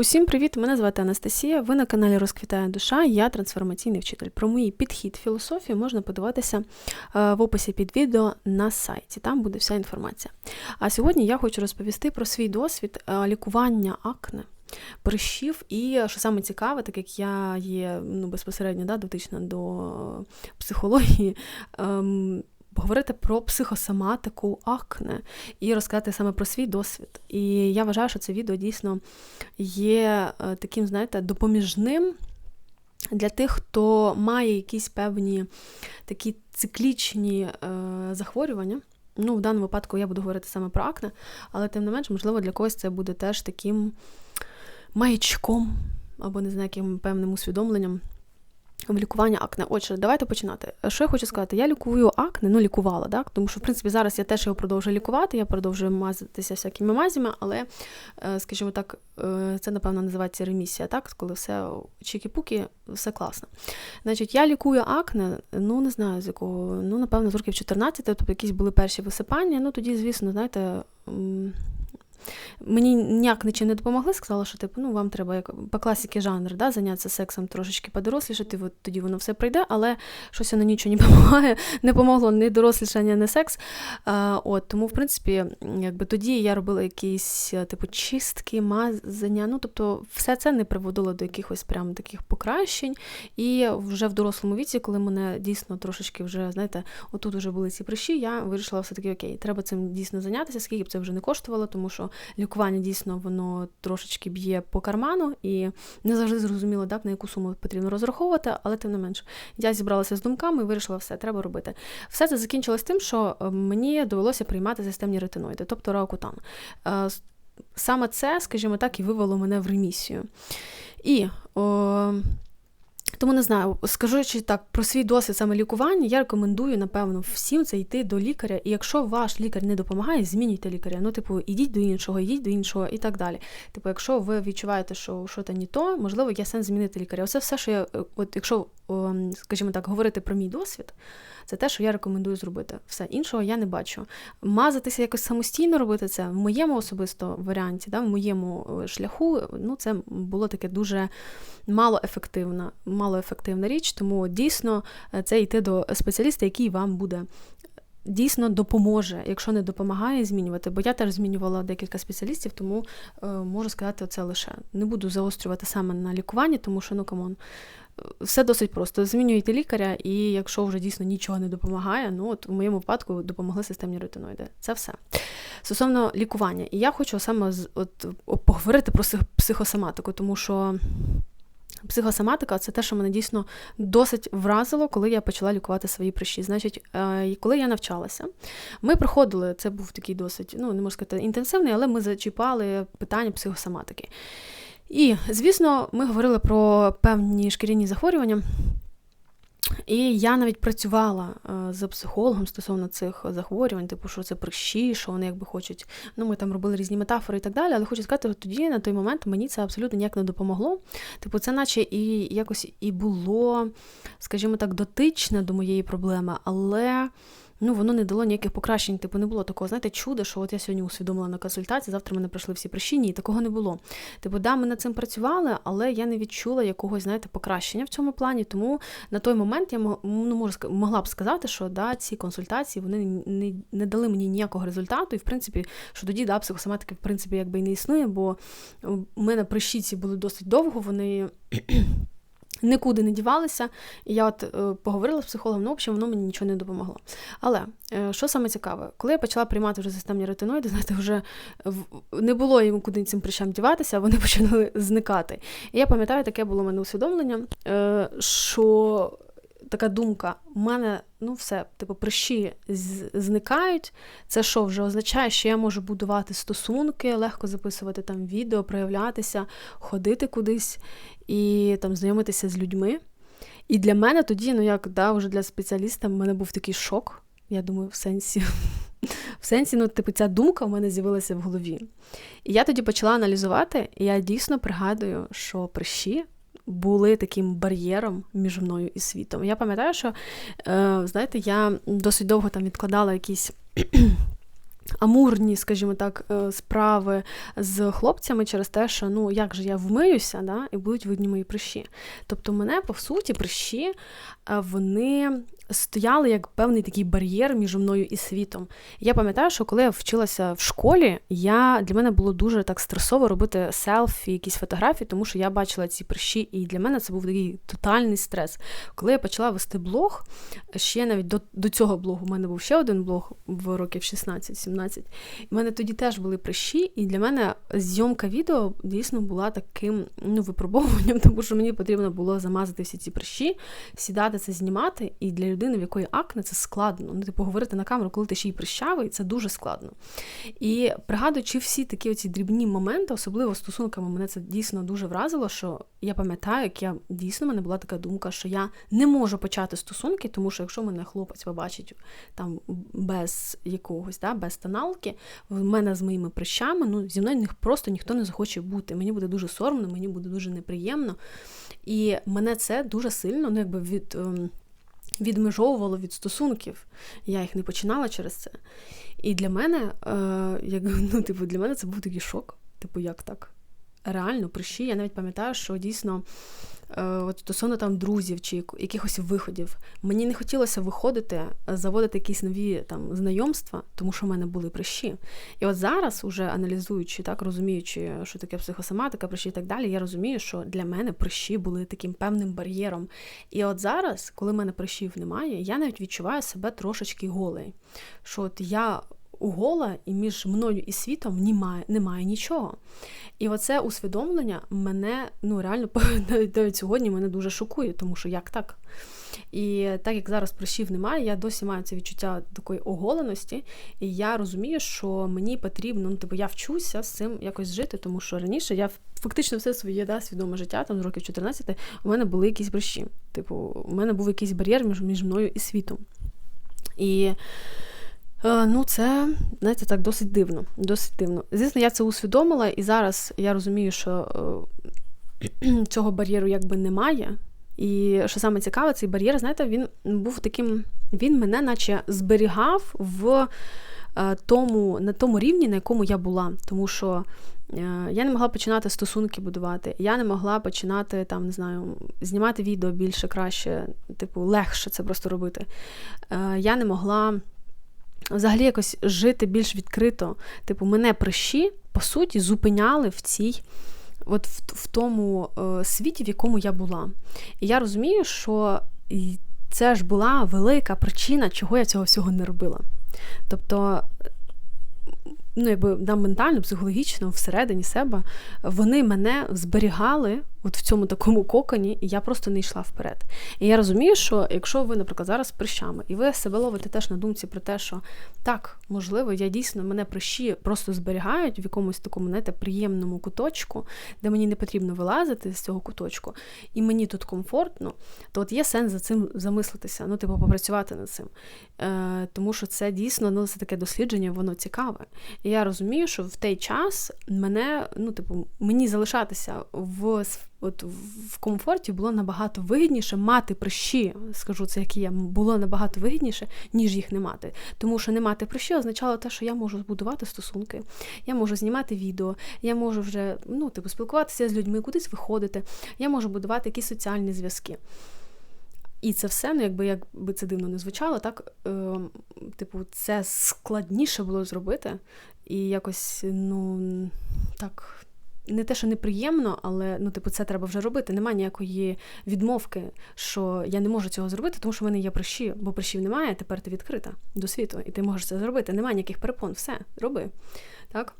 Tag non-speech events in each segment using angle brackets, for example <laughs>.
Усім привіт! Мене звати Анастасія. Ви на каналі Розквітає душа, я трансформаційний вчитель. Про мій підхід філософії можна подивитися е, в описі під відео на сайті. Там буде вся інформація. А сьогодні я хочу розповісти про свій досвід е, лікування акне. Прищів, і що саме цікаве, так як я є ну, безпосередньо да, дотична до психології, ем, поговорити про психосоматику акне і розказати саме про свій досвід. І я вважаю, що це відео дійсно є е, таким, знаєте, допоміжним. Для тих, хто має якісь певні такі циклічні е, захворювання. Ну, в даному випадку я буду говорити саме про акне, але тим не менш, можливо, для когось це буде теж таким маячком або не знаю, яким певним усвідомленням в лікування акне. Отже, давайте починати. Що я хочу сказати? Я лікую акне, ну лікувала, так? тому що, в принципі, зараз я теж його продовжую лікувати, я продовжую мазатися всякими мазями, але, е, скажімо так, е, це, напевно, називається ремісія, так? коли все чікі-пуки, все класно. Значить, я лікую акне, ну не знаю з якого, ну, напевно, з років 14, тобто якісь були перші висипання. Ну тоді, звісно, знаєте. Мені ніяк нічим не допомогли, сказала, що типу, ну вам треба як по класіки жанр, да, зайнятися сексом трошечки подорослішати, от тоді воно все прийде, але щось воно нічого не допомагає, <laughs> не помогло ні дорослішання, ні секс. А, от, Тому, в принципі, якби тоді я робила якісь типу чистки, мазання. Ну, тобто, все це не приводило до якихось прям таких покращень. І вже в дорослому віці, коли мене дійсно трошечки вже, знаєте, отут вже були ці прищі, я вирішила все-таки окей, треба цим дійсно зайнятися, скільки б це вже не коштувало, тому що лікування дійсно воно трошечки б'є по карману, і не завжди зрозуміло, так, на яку суму потрібно розраховувати, але тим не менш, я зібралася з думками і вирішила, все, треба робити. Все це закінчилось тим, що е, мені довелося приймати системні ретиноїди, тобто раокутан. Е, саме це, скажімо так, і вивело мене в ремісію. І о, тому не знаю, скажучи так про свій досвід саме лікування, я рекомендую, напевно, всім це йти до лікаря. І якщо ваш лікар не допомагає, змінюйте лікаря. Ну, типу, ідіть до іншого, ідіть до іншого і так далі. Типу, якщо ви відчуваєте, що щось не то, можливо, є сенс змінити лікаря. Оце все, що я, от якщо, скажімо так, говорити про мій досвід. Це те, що я рекомендую зробити. Все іншого я не бачу. Мазатися якось самостійно робити це в моєму особисто варіанті, да, в моєму е, шляху, ну це було таке дуже малоефективна, малоефективна річ, тому дійсно е, це йти до спеціаліста, який вам буде. Дійсно допоможе, якщо не допомагає змінювати, бо я теж змінювала декілька спеціалістів, тому е, можу сказати це лише. Не буду заострювати саме на лікуванні, тому що ну камон, все досить просто. Змінюєте лікаря, і якщо вже дійсно нічого не допомагає, ну от в моєму випадку допомогли системні ретиноїди. Це все. Стосовно лікування. І я хочу саме от, поговорити про психосоматику, тому що. Психосоматика це те, що мене дійсно досить вразило, коли я почала лікувати свої прищі. Значить, е, коли я навчалася, ми проходили, це був такий досить, ну не можу сказати, інтенсивний, але ми зачіпали питання психосоматики. І, звісно, ми говорили про певні шкіряні захворювання. І я навіть працювала е, з психологом стосовно цих захворювань, типу, що це прищі, що вони якби хочуть. Ну, ми там робили різні метафори і так далі. Але хочу сказати, що тоді на той момент мені це абсолютно ніяк не допомогло. Типу, це наче і якось і було, скажімо так, дотичне до моєї проблеми, але ну воно не дало ніяких покращень. Типу не було такого, знаєте, чуда, що от я сьогодні усвідомила на консультації, завтра мене пройшли всі прищі, і такого не було. Типу, да, ми над цим працювали, але я не відчула якогось, знаєте, покращення в цьому плані. Тому на той момент я ну, можу, могла б сказати, що да, ці консультації вони не, не дали мені ніякого результату. І в принципі, що тоді да, психосоматики, в принципі, якби і не існує, бо у мене прищі ці були досить довго, вони нікуди не дівалися. І я от е, поговорила з психологом, ну, в общем, воно мені нічого не допомогло. Але е, що саме цікаве, коли я почала приймати вже системні ретиноїди, <laughs> знаєте, вже в, не було їм куди цим прищам діватися, вони <laughs> почали зникати. І я пам'ятаю, таке було в мене усвідомлення, е, що така думка: у мене ну все, типу, прищі зникають. Це що вже означає, що я можу будувати стосунки, легко записувати там відео, проявлятися, ходити кудись і там знайомитися з людьми. І для мене тоді, ну як да, вже для спеціаліста, в мене був такий шок. Я думаю, в сенсі. <laughs> В сенсі, ну, типу, ця думка в мене з'явилася в голові. І я тоді почала аналізувати, і я дійсно пригадую, що прищі були таким бар'єром між мною і світом. Я пам'ятаю, що, е, знаєте, я досить довго там відкладала якісь <clears throat> амурні, скажімо так, е, справи з хлопцями через те, що ну як же я вмиюся, да, і будуть видні мої прищі. Тобто, мене по суті прищі вони стояли як певний такий бар'єр між мною і світом. Я пам'ятаю, що коли я вчилася в школі, я для мене було дуже так стресово робити селфі, якісь фотографії, тому що я бачила ці прищі, і для мене це був такий тотальний стрес. Коли я почала вести блог, ще навіть до до цього блогу, у мене був ще один блог в років 16-17. У мене тоді теж були прищі, і для мене зйомка відео дійсно була таким ну, випробовуванням, <laughs> тому що мені потрібно було замазати всі ці прищі, сідати це знімати. І для людини, в якої акне, це складно. Ну, типу, говорити на камеру, коли ти ще й прищавий, це дуже складно. І пригадуючи всі такі оці дрібні моменти, особливо стосунками, мене це дійсно дуже вразило, що я пам'ятаю, як я дійсно в мене була така думка, що я не можу почати стосунки, тому що якщо мене хлопець побачить там без якогось, да, без тоналки, в мене з моїми прищами, ну зі мною просто ніхто не захоче бути. Мені буде дуже соромно, мені буде дуже неприємно. І мене це дуже сильно ну, якби від. Відмежовувало від стосунків. Я їх не починала через це. І для мене, е, як, ну, типу, для мене це був такий шок. Типу, як так? Реально, прищі. Я навіть пам'ятаю, що дійсно Е, от стосовно там друзів чи якихось виходів. Мені не хотілося виходити, е, заводити якісь нові там знайомства, тому що в мене були прищі. І от зараз, уже аналізуючи, так розуміючи, що таке психосоматика, прищі і так далі, я розумію, що для мене прищі були таким певним бар'єром. І от зараз, коли в мене прищів немає, я навіть відчуваю себе трошечки голий. Що от я угола, і між мною і світом немає немає нічого. І оце усвідомлення мене ну реально <laughs> навіть, сьогодні мене дуже шокує, тому що як так? І так як зараз прищів немає, я досі маю це відчуття такої оголеності, і я розумію, що мені потрібно, ну типу, я вчуся з цим якось жити, тому що раніше я фактично все своє да, свідоме життя, там з років 14, у мене були якісь прищі. Типу, у мене був якийсь бар'єр між, між мною і світом. І ну, це, знаєте, так досить дивно. Досить дивно. Звісно, я це усвідомила, і зараз я розумію, що е, <clears throat> цього бар'єру якби немає. І що саме цікаве, цей бар'єр, знаєте, він був таким, він мене наче зберігав в е, тому, на тому рівні, на якому я була. Тому що я не могла починати стосунки будувати, я не могла починати там, не знаю, знімати відео більше, краще, типу, легше це просто робити. Я не могла взагалі якось жити більш відкрито. Типу, мене прищі, по суті, зупиняли в цій. От в, в тому е, світі, в якому я була. І я розумію, що це ж була велика причина, чого я цього всього не робила. Тобто ну, якби да, ментально, психологічно, всередині себе, вони мене зберігали от в цьому такому коконі, і я просто не йшла вперед. І я розумію, що якщо ви, наприклад, зараз прищами, і ви себе ловите теж на думці про те, що так, можливо, я дійсно мене прищі просто зберігають в якомусь такому знаєте, приємному куточку, де мені не потрібно вилазити з цього куточку, і мені тут комфортно, то от є сенс за цим замислитися, ну, типу, попрацювати над цим. Е, Тому що це дійсно ну, це таке дослідження, воно цікаве. І я розумію, що в той час мене, ну, типу, мені залишатися в от в комфорті було набагато вигідніше мати прищі, скажу це, як є, було набагато вигідніше, ніж їх не мати. Тому що не мати прищі означало те, що я можу збудувати стосунки, я можу знімати відео, я можу вже ну, типу, спілкуватися з людьми, кудись виходити, я можу будувати якісь соціальні зв'язки. І це все, ну якби як би це дивно не звучало, так е, типу, це складніше було зробити. І якось, ну так, не те, що неприємно, але ну, типу, це треба вже робити. Немає ніякої відмовки, що я не можу цього зробити, тому що в мене є прищі, бо прищів немає, тепер ти відкрита до світу, і ти можеш це зробити. Немає ніяких перепон, все, роби. Так?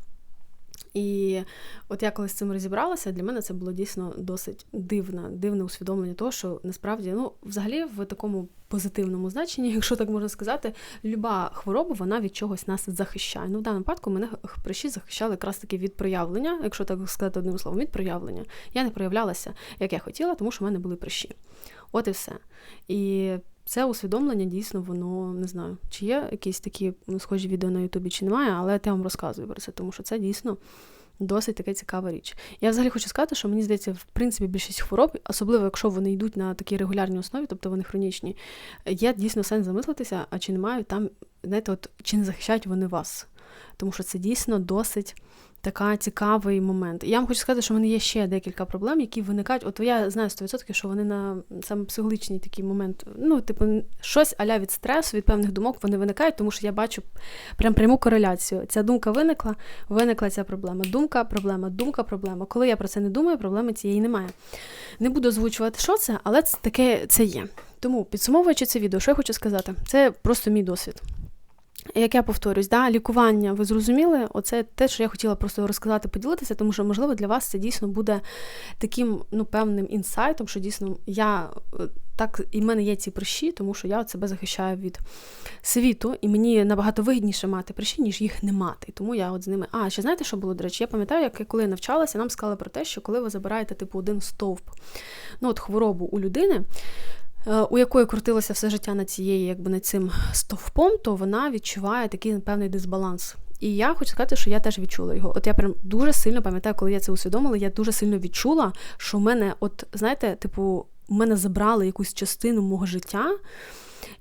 І от я коли з цим розібралася, для мене це було дійсно досить дивне, дивне усвідомлення того, що насправді, ну, взагалі, в такому позитивному значенні, <laughs> якщо так можна сказати, люба хвороба вона від чогось нас захищає. Ну, в даному випадку мене прищі захищали якраз таки від проявлення, якщо так сказати одним словом, від проявлення. Я не проявлялася, як я хотіла, тому що в мене були прищі. От і все. І це усвідомлення дійсно, воно не знаю, чи є якісь такі ну, схожі відео на Ютубі, чи немає, але я вам розказую про це, тому що це дійсно досить така цікава річ. Я взагалі хочу сказати, що мені здається, в принципі, більшість хвороб, особливо якщо вони йдуть на такій регулярній основі, тобто вони хронічні, є дійсно сенс замислитися, а чи не мають там, знаєте, от чи не захищають вони вас. тому що це дійсно досить така цікавий момент. Я вам хочу сказати, що в мене є ще декілька проблем, які виникають. От я знаю 100%, що вони на саме психологічний такий момент, ну, типу, щось аля від стресу, від певних думок вони виникають, тому що я бачу прям пряму кореляцію. Ця думка виникла, виникла ця проблема. Думка, проблема, думка, проблема. Коли я про це не думаю, проблеми цієї немає. Не буду озвучувати, що це, але це таке це є. Тому, підсумовуючи це відео, що я хочу сказати, це просто мій досвід. Як я повторюсь, да, лікування, ви зрозуміли, оце те, що я хотіла просто розказати, поділитися, тому що, можливо, для вас це дійсно буде таким ну, певним інсайтом, що дійсно я е, так і в мене є ці прищі, тому що я от себе захищаю від світу, і мені набагато вигідніше мати прищі, ніж їх не мати. Тому я от з ними. А, ще знаєте, що було, до речі? Я пам'ятаю, як коли я навчалася, нам сказали про те, що коли ви забираєте типу один стовп, ну от хворобу у людини. Е, у якої крутилося все життя над цією, якби над цим стовпом, то вона відчуває такий певний дисбаланс. І я хочу сказати, що я теж відчула його. От я прям дуже сильно пам'ятаю, коли я це усвідомила, я дуже сильно відчула, що в мене, от знаєте, типу, в мене забрали якусь частину мого життя.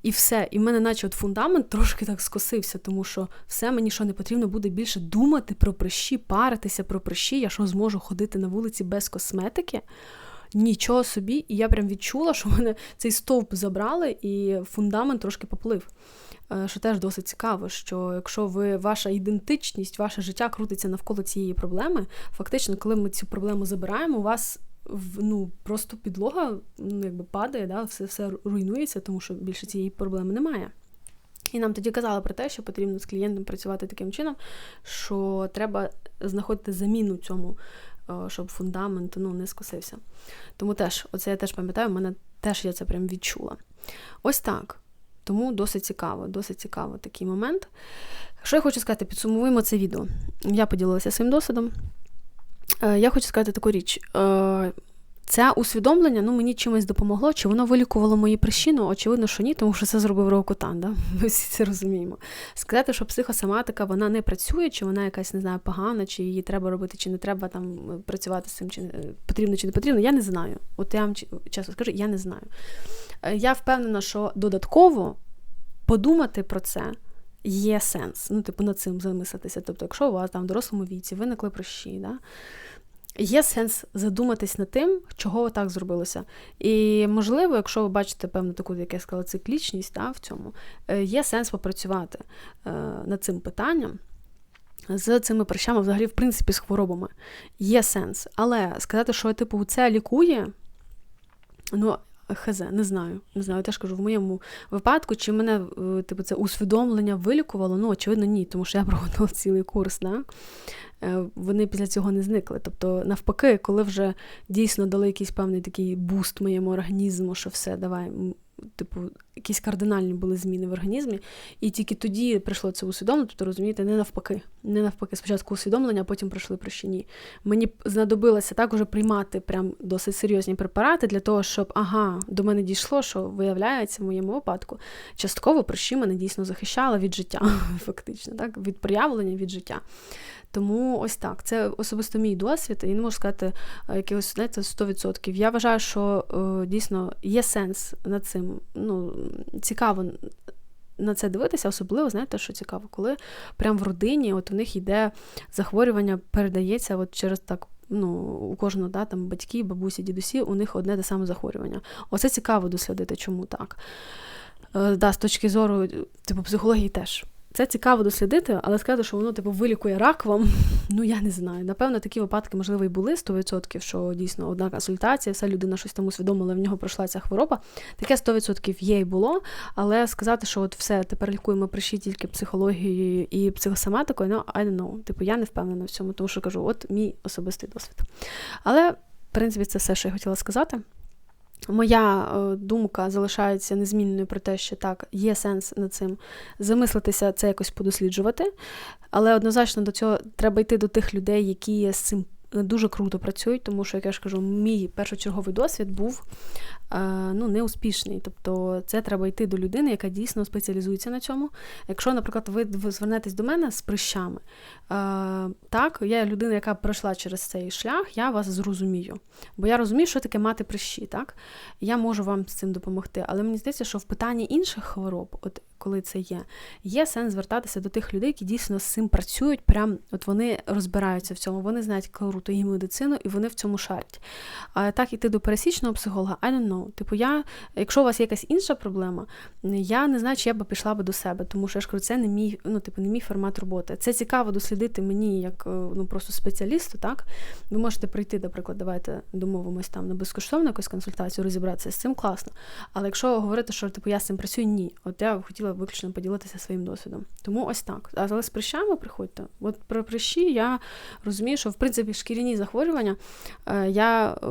І все, і в мене, наче от фундамент трошки так скосився, тому що все мені що не потрібно буде більше думати про прищі, паритися про прищі. Я що зможу ходити на вулиці без косметики нічого собі, і я прям відчула, що мене цей стовп забрали, і фундамент трошки поплив. Е, що теж досить цікаво, що якщо ви ваша ідентичність, ваше життя крутиться навколо цієї проблеми, фактично, коли ми цю проблему забираємо, у вас ну, просто підлога ну, якби падає, да, все все руйнується, тому що більше цієї проблеми немає. І нам тоді казали про те, що потрібно з клієнтом працювати таким чином, що треба знаходити заміну цьому щоб фундамент ну, не скосився. Тому теж, оце я теж пам'ятаю, в мене теж я це прям відчула. Ось так. Тому досить цікаво, досить цікаво такий момент. Що я хочу сказати, підсумуємо це відео. Я поділилася своїм досвідом. Е, я хочу сказати таку річ. Е, це усвідомлення ну, мені чимось допомогло, чи воно вилікувало мої причину? Очевидно, що ні, тому що це зробив Роукутан, да? <laughs> Ми всі це розуміємо. Сказати, що психосоматика вона не працює, чи вона якась не знаю, погана, чи її треба робити, чи не треба там працювати з цим, чи потрібно, чи не потрібно, я не знаю. От я вам чесно скажу, я не знаю. Е, я впевнена, що додатково подумати про це. Є сенс, ну, типу, над цим замислитися. Тобто, якщо у вас там в дорослому віці виникли прощі, да, Є сенс задуматись над тим, чого так зробилося. І, можливо, якщо ви бачите певну таку, як я сказала, циклічність да, в цьому, е, є сенс попрацювати е, над цим питанням. З цими прищами, взагалі, в принципі, з хворобами є сенс. Але сказати, що типу це лікує, ну, хз, не знаю. Не знаю, я теж кажу, в моєму випадку, чи мене е, типу, це усвідомлення вилікувало, ну, очевидно, ні, тому що я <laughs> проходила цілий курс. Да? Е, вони після цього не зникли. Тобто, навпаки, коли вже дійсно дали якийсь певний такий буст моєму організму, що все, давай, типу, якісь кардинальні були зміни в організмі, і тільки тоді прийшло це усвідомлення, тобто, розумієте, не навпаки. Не навпаки, спочатку усвідомлення, а потім пройшли прощені. Мені знадобилося так уже приймати прям досить серйозні препарати для того, щоб ага, до мене дійшло, що виявляється в моєму випадку. Частково прощі мене дійсно захищала від життя, <laughs> фактично, так, від проявлення від життя. Тому ось так. Це особисто мій досвід, і не можу сказати е, якихось знаєте, 100%. Я вважаю, що е, дійсно є сенс над цим. Ну, Цікаво на це дивитися, особливо, знаєте, що цікаво, коли прямо в родині от у них йде захворювання, передається от через так. Ну, у кожного да, там батьки, бабусі, дідусі, у них одне те саме захворювання. Оце цікаво дослідити, чому так. Е, да, З точки зору типу, психології теж. Це цікаво дослідити, але сказати, що воно типу вилікує рак вам, <laughs> ну я не знаю. Напевно, такі випадки, можливо, і були 100%, що дійсно одна консультація, вся людина щось там усвідомила, в нього пройшла ця хвороба. Таке 100% є і було. Але сказати, що от все, тепер лікуємо прищі тільки психологією і психосоматикою, ну I don't know. Типу, я не впевнена в цьому, тому що кажу, от мій особистий досвід. Але, в принципі, це все, що я хотіла сказати. Моя е, думка залишається незмінною про те, що так, є сенс над цим замислитися, це якось подосліджувати. Але однозначно до цього треба йти до тих людей, які з цим дуже круто працюють, тому що, як я ж кажу, мій першочерговий досвід був е, ну, неуспішний. Тобто це треба йти до людини, яка дійсно спеціалізується на цьому. Якщо, наприклад, ви звернетесь до мене з прищами, е, так, я людина, яка пройшла через цей шлях, я вас зрозумію. Бо я розумію, що таке мати прищі. так? Я можу вам з цим допомогти. Але мені здається, що в питанні інших хвороб, от коли це є, є сенс звертатися до тих людей, які дійсно з цим працюють. Прям от вони розбираються в цьому, вони знають круто і медицину, і вони в цьому шарять. А так іти до пересічного психолога, I don't know. Типу, я, якщо у вас є якась інша проблема, я не знаю, чи я би пішла би до себе, тому що я ж кажу, це не мій, ну, типу, не мій формат роботи. Це цікаво дослідити мені як е, ну, просто спеціалісту. так? Ви можете прийти, наприклад, давайте домовимось там на безкоштовну якусь консультацію, розібратися з цим класно. Але якщо говорити, що типу я з цим працюю, ні. От я хотіла виключно поділитися своїм досвідом. Тому ось так. Але з прищами приходьте. От про прищі я розумію, що в принципі шкіряні захворювання е, я е,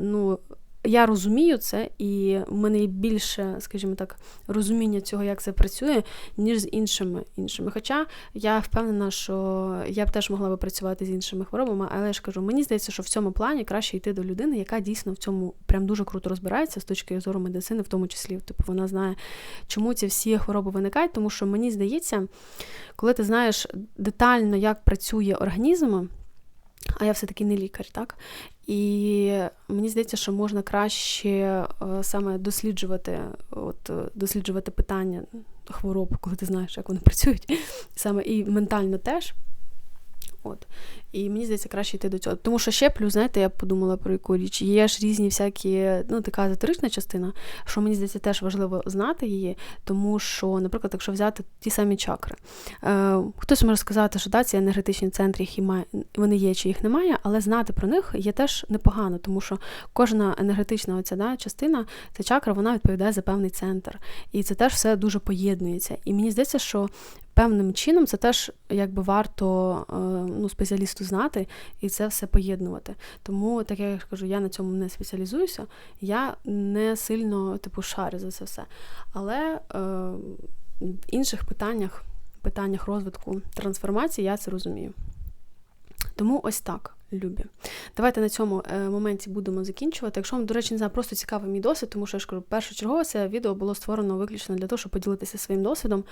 ну я розумію це, і в мене більше, скажімо так, розуміння цього, як це працює, ніж з іншими іншими. Хоча я впевнена, що я б теж могла би працювати з іншими хворобами, але я ж кажу, мені здається, що в цьому плані краще йти до людини, яка дійсно в цьому прям дуже круто розбирається з точки зору медицини, в тому числі. Типу вона знає, чому ці всі хвороби виникають, тому що мені здається, коли ти знаєш детально, як працює організм. А я все-таки не лікар, так? І мені здається, що можна краще е, саме досліджувати, от, е, досліджувати питання хвороб, коли ти знаєш, як вони <laughs> працюють, саме і ментально теж. От. І мені здається, краще йти до цього. Тому що ще плюс, знаєте, я подумала про яку річ. Є ж різні всякі, ну, така езотерична частина, що мені здається, теж важливо знати її, тому що, наприклад, якщо взяти ті самі чакри, е, хтось може сказати, що да, ці енергетичні центри, їх має, вони є чи їх немає, але знати про них є теж непогано, тому що кожна енергетична оця да, частина, ця чакра, вона відповідає за певний центр. І це теж все дуже поєднується. І мені здається, що певним чином це теж якби варто е, ну, спеціалісту знати і це все поєднувати. Тому, так як я кажу, я на цьому не спеціалізуюся, я не сильно типу шарю за це все. Але е, в інших питаннях, питаннях розвитку трансформації я це розумію. Тому ось так любі. Давайте на цьому е, моменті будемо закінчувати. Якщо вам, до речі, не знаю, просто цікавий мій досвід, тому що я ж кажу, першочергово це відео було створено виключно для того, щоб поділитися своїм досвідом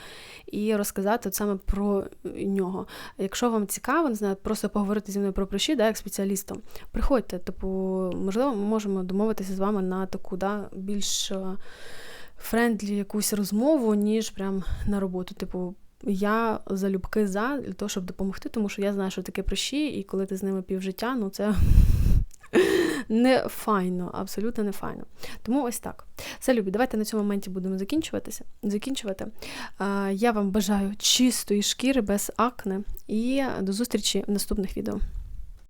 і розказати от саме про нього. Якщо вам цікаво, не знаю, просто поговорити зі мною про прищі, да, як спеціалістом, приходьте, типу, можливо, ми можемо домовитися з вами на таку да, більш е, френдлі якусь розмову, ніж прям на роботу. Типу, я залюбки за для того, щоб допомогти, тому що я знаю, що таке прищі, і коли ти з ними півжиття, ну це <laughs> не файно, абсолютно не файно. Тому ось так. Все, любі, давайте на цьому моменті будемо закінчуватися. закінчувати. Я вам бажаю чистої шкіри без акне і до зустрічі в наступних відео.